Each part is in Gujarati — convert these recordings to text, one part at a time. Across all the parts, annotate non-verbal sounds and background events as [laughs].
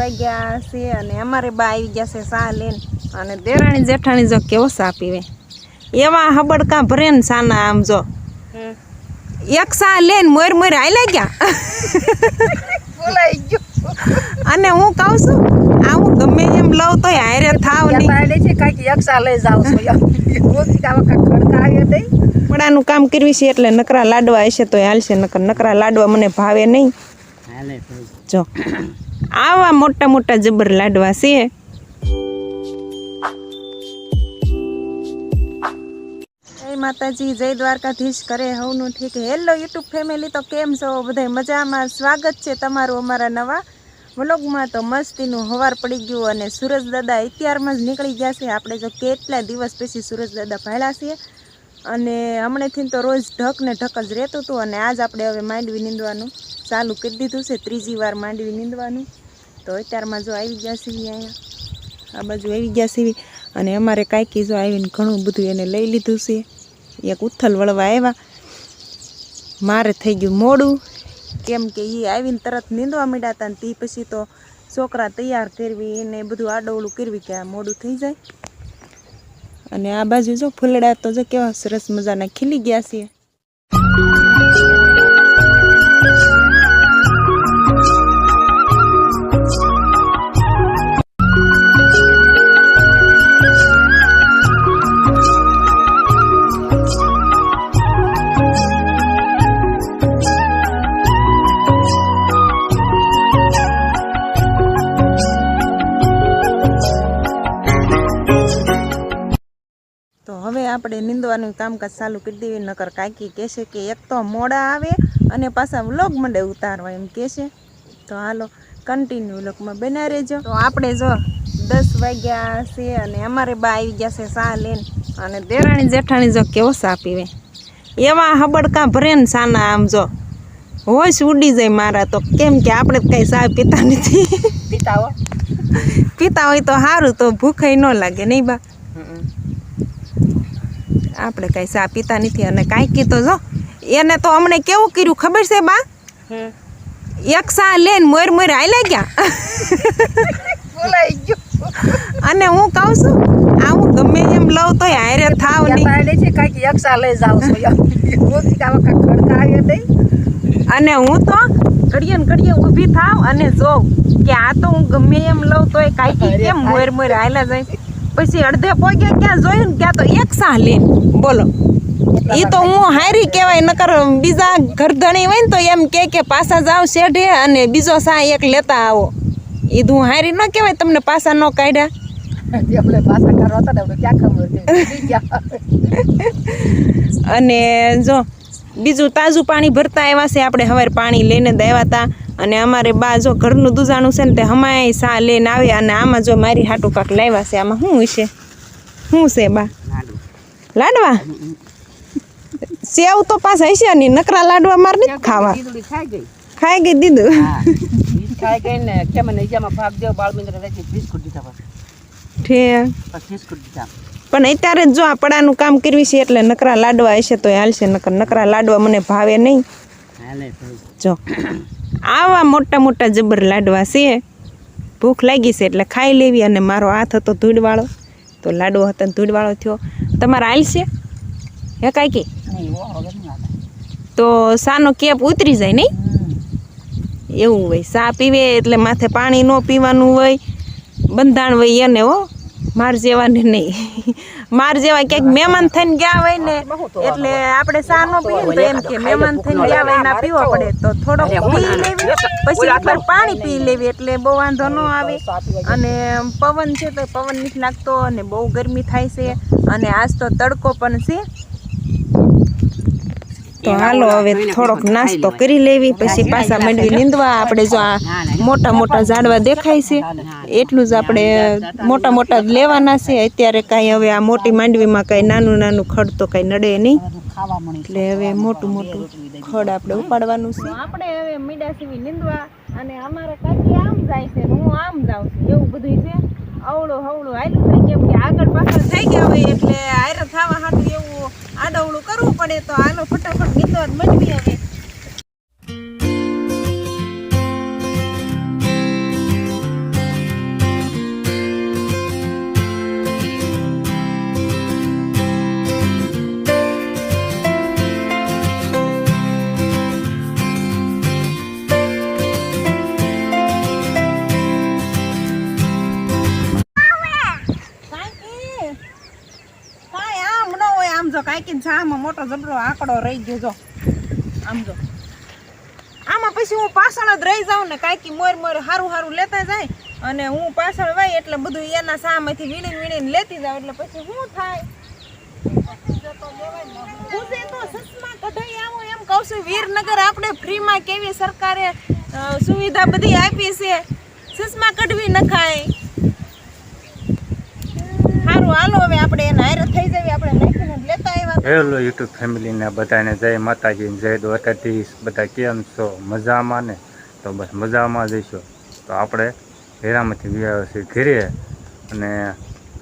વાગ્યા છે અને અમારે બા આવી ગયા છે સા લઈને. અને દેરાણી જેઠાણી જો કેવો સા પીવે. એવા હબડકા ભરે ને સાના આમ જો. એક સા લઈને મોર મોર હાલ્યા ગયા. બોલાઈ ગયો. અને હું કહું છું આ હું ગમે એમ લઉં તો હારે થાવ નહીં. છે કાંઈક યક્ષા લઈ જાવ છો. નહીં પડાનું કામ કરવી છે એટલે નકરા લાડવા હશે તો હાલશે નકર નકરા લાડવા મને ભાવે નહીં. જો. આવા મોટા મોટા જબર લાડવા છે. માતાજી, જય દ્વારકાધીશ કરે હવનું ઠીક. હેલો યુટ્યુબ ફેમિલી તો કેમ છો? બધાય મજામાં? સ્વાગત છે તમારું અમારા નવા વ્લોગમાં. તો મસ્તીનું હવાર પડી ગયું અને સુરજ દાદા અત્યારમાં જ નીકળી ગયા છે. આપણે જો કેટલા દિવસ પછી સુરજ દાદા ભાડ્યા છીએ. અને હમણાંથી તો રોજ ઢક ને ઢક જ રહેતું હતું અને આજ આપણે હવે માંડવી નીંદવાનું ચાલુ કરી દીધું છે. ત્રીજી વાર માંડવી નીંદવાનું. તો અત્યારમાં જો આવી ગયા સીવી અહીંયા. આ બાજુ આવી ગયા સીવી અને અમારે કાંઈકી જો આવીને ઘણું બધું એને લઈ લીધું છે. એક ઉથલ વળવા આવ્યા. મારે થઈ ગયું મોડું. કેમ કે એ આવીને તરત નીંદવા માંડ્યા હતા ને તે પછી તો છોકરા તૈયાર કરવી એને બધું આડોવળું કરવી કે આ મોડું થઈ જાય. અને આ બાજુ જો ફૂલડા તો જો કેવા સરસ મજાના ખીલી ગયા છે નીંદવાનું કામકાજ ચાલુ કરી દેવી નકર કાકી કહેશે કે એક તો મોડા આવે અને પાછા વ્લોગ મંડે ઉતારવા એમ કહેશે તો હાલો કન્ટિન્યુ વ્લોગમાં બના રહેજો. તો આપણે જો દસ વાગ્યા છે અને અમારે બા આવી ગયા છે સા લઈને અને દેરાણી જેઠાણી જો કેવો સા પીવે. એવા હબડકા ભરે ને સાના આમ જો. હોશ ઉડી જાય મારા તો. કેમ કે આપણે કઈ સા પીતા નથી. પીતા હો પીતા હોય તો સારું તો ભૂખાઈ ન લાગે નહીં બા? આપણે કાંઈ ચા પીતા નથી અને કાંઈ કીધો જો એને તો અમને કેવું કર્યું ખબર છે બા? એક સા લઈને મોર મોર હાલ્યા ગયા. બોલાઈ ગયો. અને હું કહું છું આ હું ગમે એમ લઉં તો હારે થાવ નહીં. કાંઈક યક્ષા લઈ જાઉં છો. અને હું તો ઘડીએ ને ઘડીએ ઊભી થાવ અને જોઉં કે આ તો હું ગમે એમ લઉં તો એ કાંઈક કેમ મોર મોર હાલ્યા જાય. પછી અડધે પોગ્યા ક્યાં જોયું ને ક્યાં તો એક સા લે બોલો. એ તો હું હારી કહેવાય નકર બીજા ઘરધણી હોય ને તો એમ કે કે પાછા જાવ શેઢે અને બીજો સા એક લેતા આવો. એ હું હારી ન કહેવાય તમને પાછા ન કાઢ્યા. [laughs] [laughs] અને જો બીજું તાજું પાણી ભરતા આવ્યા છે આપણે હવે પાણી લઈને દેવા હતા. અને અમારે બા જો ઘરનું દૂધાણું છે ને તે હમાય સા લઈને આવે અને આમાં જો મારી હાટું કાક લાવ્યા છે આમાં શું છે શું છે બા? લાડવા? સેવ તો પાસ હશે નહીં નકરા લાડવા મારે નથી ખાવા. ખાઈ ગઈ? દીધું. ખાઈ ગઈ ને કેમ ને ઈજામાં ભાગ દેવ બાળમિત્ર રહેતી બિસ્કુટ દીધા ઠે. બિસ્કુટ દીધા. પણ અત્યારે જ જો આ પડાનું કામ કરવી છે એટલે નકરા લાડવા હશે તો હાલશે નકર નકરા લાડવા મને ભાવે નહીં. જો. આવા મોટા મોટા જબર લાડવા છે. ભૂખ લાગી છે એટલે ખાઈ લેવી અને મારો હાથ હતો ધૂળવાળો. તો લાડવો હતો ધૂળવાળો થયો. તમારે હાલશે? હે કાંઈ તો સાનો કેપ ઉતરી જાય નહીં? એવું હોય સા પીવે એટલે માથે પાણી ન પીવાનું હોય. બંધાણ હોય એને હો. માર જેવાને નહીં. માર જેવા ક્યાંક મહેમાન થઈને ગયા હોય ને એટલે આપણે સા નો પીએ તો એમ કે મહેમાન થઈને ગયા હોય ના પીવો પડે તો થોડોક પી લેવી પછી ઉપર પાણી પી લેવી એટલે બહુ વાંધો ન આવે. અને પવન છે તો પવન નથી લાગતો અને બહુ ગરમી થાય છે. અને આજ તો તડકો પણ છે. તો હાલો હવે થોડોક નાસ્તો કરી લેવી પછી પાછા માંડવી નીંદવા. આપણે જો આ મોટા મોટા ઝાડવા દેખાય છે. એટલું જ આપણે મોટા મોટા જ લેવાના છે. અત્યારે કાંઈ હવે આ મોટી માંડવીમાં કાંઈ નાનું નાનું ખડ તો કાંઈ નડે નહીં. એટલે હવે મોટું મોટું ખડ આપણે ઉપાડવાનું છે. આપણે હવે મીડા સીવી નીંદવા અને અમારે કાકી આમ જાય છે હું આમ જાઉં છું. એવું બધું છે? અવળું હવળું હાલ્યું થાય કેમ કે આગળ પાછળ થઈ ગયા હોય એટલે આયરન થવા હાટું એવું આડવળું કરવું પડે તો આનો ફટાફટ ગીતો જ મંડવી હવે જો કાંઈક જામાં મોટો જબરો આંકડો રહી ગયો જો. આમ જો. આમાં પછી હું પાછળ જ રહી જાઉં ને કાંઈકી મોર મોર સારું સારું લેતા જાય અને હું પાછળ વાય એટલે બધું એના સામેથી વીણીને વીણીને લેતી જાઉં એટલે પછી શું થાય? વીરનગર આપણે ફ્રીમાં કેવી સરકારે સુવિધા બધી આપી છે. સુષ્મા કઢવી નખાય. હાલો યુટ્યુબ ફેમિલીને બધાને જય માતાજી જય દ્વારકાધીશ. બધા કેમ છો? મજામાં ને? તો બસ મજામાં જઈશું તો આપણે હેરામાંથી વ્યાવ છે ઘરે અને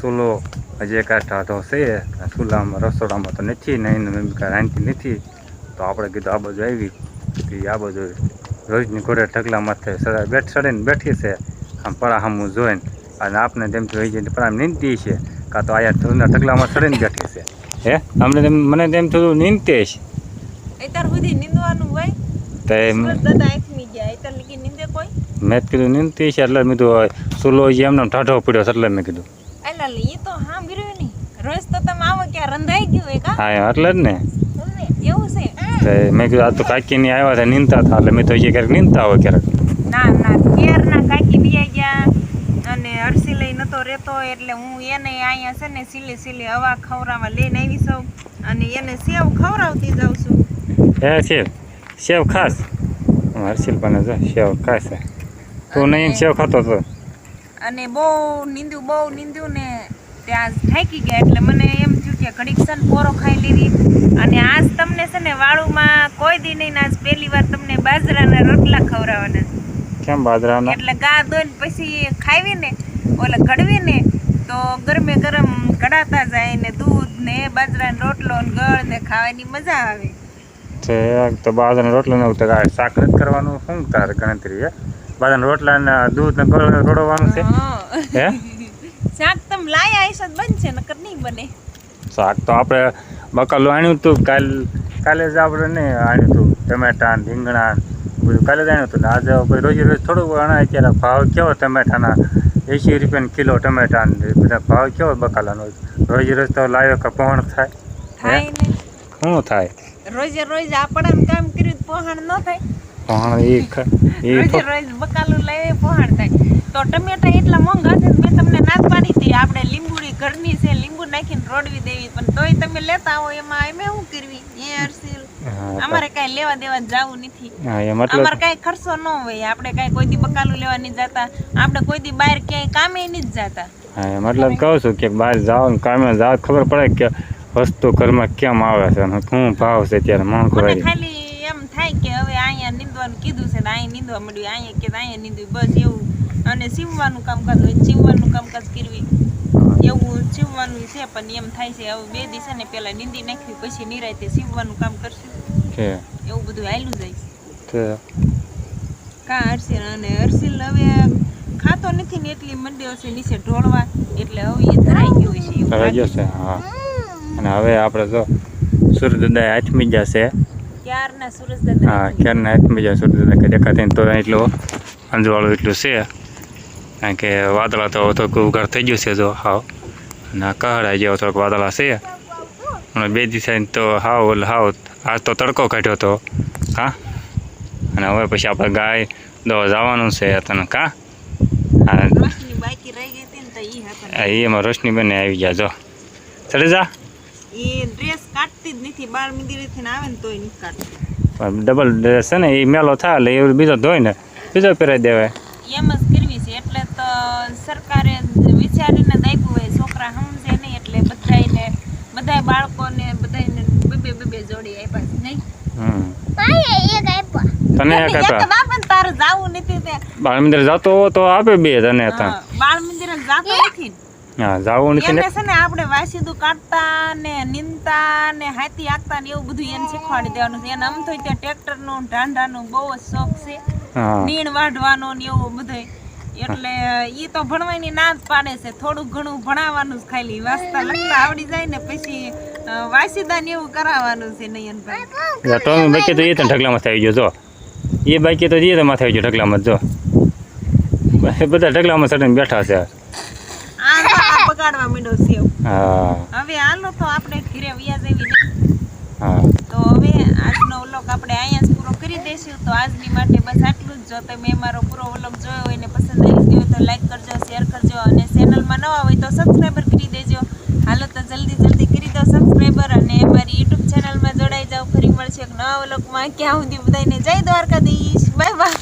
ચૂલો હજી કાંઠા તો છે. ચૂલામાં રસોડામાં તો નથી નહીં કાંઈ રાંધતી નથી. તો આપણે કીધું આ બાજુ આવી કે આ બાજુ રોજની ઘોડે ઢગલા માથે સદા બેઠ સડીને બેઠી છે. આમ પરા સામું જોઈને. અને આપણે તેમથી જોઈ જઈને પરા નીંદી છે. કાં તો આયા ધૂળના ઢગલામાં સડીને બેઠી છે. હે? અમને તેમ મને તેમ થોડું નીંદતે છે. અત્યાર સુધી નીંદવાનું હોય? તો મેં કીધું નીંદતી છે એટલે મેં કીધું જે એમને ટાઢો પડ્યો એટલે મેં કીધું. અલા લે ઈ તો હા બીરું નહીં. રોજ તો તમે આવો ક્યાં રંધાઈ ગયું હોય હા એટલે જ ને. એવું છે? તો મેં કીધું આ તો કાકીની આવ્યા હતા નીંદતા હતા. એટલે મેં તો ક્યારેક નીંદતા હોય ક્યારેક. ના ના કેર ના કાકી બિયાઈ ગયા. અને અરસી લઈ નતો રહેતો એટલે હું એને અહીંયા છે ને સીલી સીલી હવા ખવડાવવા લઈને આવી સૌ અને એને સેવ ખવડાવતી જાઉં છું. હે સેવ? સેવ ખાસ? હર્ષિલ પણ જો સેવ ખાસ તું નહીં સેવ ખાતો હતો અને બહુ નીંદ્યું બહુ નીંદ્યું ને ત્યાં થાકી ગયા એટલે મને એમ થયું કે ઘડીક છે ને પોરો ખાઈ લીધી અને આજ તમને છે ને વાળુમાં કોઈ દી નહીં આજ પહેલી વાર તમને બાજરાના રોટલા ખવડાવવાના. કેમ બાજરાના? એટલે ગા દોઈને પછી ખાવી ને ઓલે કડવી ને તો ગરમે ગરમ કડાતા જાય ને દૂધ ને બાજરાનો રોટલો ને ગળ ને ખાવાની મજા આવે. છે તો બાજરાનો રોટલો ને તો શાક નથી કરવાનું. શું તાર ગણતરી હે? બાજરાના રોટલા ને દૂધ ને ગળ રોડવાનું છે? હે. [laughs] શાક તમે લાયા હશો તો બનશે નકર નહીં બને. શાક તો આપણે બકાલું આણ્યું હતું કાલ કાલે જ આપણે ને આણ્યું હતું ટમેટા રીંગણા બધું કાલે જાણ્યું હતું ને આજે કોઈ રોજે રોજ થોડું અણાય અત્યારે ભાવ કેવો ટમેટાના એંસી રૂપિયા કિલો ટમેટા બધા ભાવ કેવો બકાલાનો રોજ રોજ તો લાવ્યો કે પહોણ થાય? થાય ને. શું થાય? રોજે રોજ આપણે કામ કર્યું પહોણ ન થાય. પહોણ એ [laughs] રોજે રોજ બકાલું લાવે પોહાણ થાય. તો ટમેટા એટલા મોંઘા છે મેં તમને નાત પાડી હતી. આપણે લીંબુડી ઘરની છે લીંબુ નાખીને રોડવી દેવી. પણ તોય તમે લેતા આવો એમાં એમ શું કરવી? એ હા, અમારે કઈ લેવા દેવા જવું નથી. અમારે કઈ ખર્ચો ન હોય આપણે કઈ કોઈ દી બકાલું લેવા નહીં જતા આપણે કોઈ દી બહાર ક્યાંય કામે નહીં જતા. હા મતલબ કહું છું કે બહાર જાઓ કામે જાઓ ખબર પડે કે વસ્તુ ઘરમાં કેમ આવે છે અને શું ભાવ છે ત્યારે મોંઘવારી ખાલી એમ થાય કે હવે અહીંયા નીંદવાનું કીધું છે ને અહીંયા નીંદવા મળ્યું અહીંયા કે અહીંયા નીંદવું બસ એવું. અને સીવવાનું કામકાજ હોય સીવવાનું કામકાજ કરવી. એવું સીવવાનું છે પણ એમ થાય છે હવે બે દિવસે ને પેલા નીંદી નાખવી પછી નિરાયતે સીવવાનું કામ કરશું. છે એવું બધું હાલ્યું જાય. છે તે કા હર્ષિલ અને હર્ષિલ હવે ખાતો નથી ને એટલી મંડ્યો છે નીચે ઢોળવા એટલે હવે એ ધરાઈ ગયો છે ધરાઈ ગયો છે હા. અને હવે આપણે જો સૂર્યદાદા આઠમી જશે. ક્યારના સૂરજ દાદા હા ક્યારના આઠમી જાય સૂર્યદાદા દેખાતા તો એટલું અંજવાળું એટલું છે. કારણ કે વાદળા તો થોડુંક ઉઘાડ થઈ ગયું છે જો હાવ. અને કહડાઈ જેવો થોડોક વાદળા છે. અને બે દિવસ તો હાવ એટલે હાવ આજ તો તડકો કાઢ્યો તો. હા? અને હવે પછી આપણે ગાય દવા જવાનું છે તને કા? હતી હતા એમાં રોશની બેને આવી ગયા જો. ચડી જા. ડબલ ડ્રેસ છે ને એ મેલો થાય એટલે એ બીજો ધોઈ ને બીજો પહેરાવી દેવાય. એમ જ સરકારે વિચારીને જ હોય છોકરા સમજે નહીં એટલે બધાને બધાય બાળકોને બધાને બે બે બે જોડી આપ્યા છે નહીં? હમ. તને એક એક હતા બાપા ને તારે જાવું નથી તે. બાળ મંદિર જતો તો આપે બે તને હતા બાળ મંદિરે જાતો નથી. ને. હા જાવું નથી ને. છે ને આપણે વાસીદું કાઢતા ને નીંદતા ને હાથી આંકતા ને એવું બધું એને શીખવાડી દેવાનું છે. એને આમ તો ત્યાં ટ્રેક્ટરનું ઢાંઢાનું બહુ જ શોખ છે. નીણ વાઢવાનો ને એવું બધું એટલે ઈ તો ભણવાની ના જ પાડે છે. થોડું ઘણું ભણાવવાનું જ ખાલી. વાંચતા લખતા આવડી જાય ને પછી વાસીદાન વાસીદા એવું કરાવવાનું છે નયનભાઈ. તો બાકી તો એ તો ઢગલામાં થઈ ગયો જો. એ બાકી તો એ તો માથે આવી ગયો ઢગલામાં જો. બધા ઢગલામાં ચડીને બેઠા છે. આ બગાડવા માંડ્યો છે. હા. હવે હવે હાલો તો આપણે ઘરે વ્યાજ એવી હા. તો હવે આજનો આપણે અહીંયા પૂરો કરી દઈશું. તો આજની માટે બસ આટલું જ. જો તમે મારો પૂરો વ્લોગ જોયો હોય ને પસંદ આવી ગયો તો લાઈક કરજો શેર કરજો અને ચેનલમાં નવા હોય તો સબસ્ક્રાઈબર કરી દેજો. હાલો તો જલ્દી જલ્દી કરી દો સબસ્ક્રાઈબર અને અમારી યુટ્યુબ ચેનલમાં જોડાઈ જાઓ. ફરી મળશે એક નવા વ્લોગમાં. ક્યાં સુધી બધાને જય દ્વારકાધીશ. Bye bye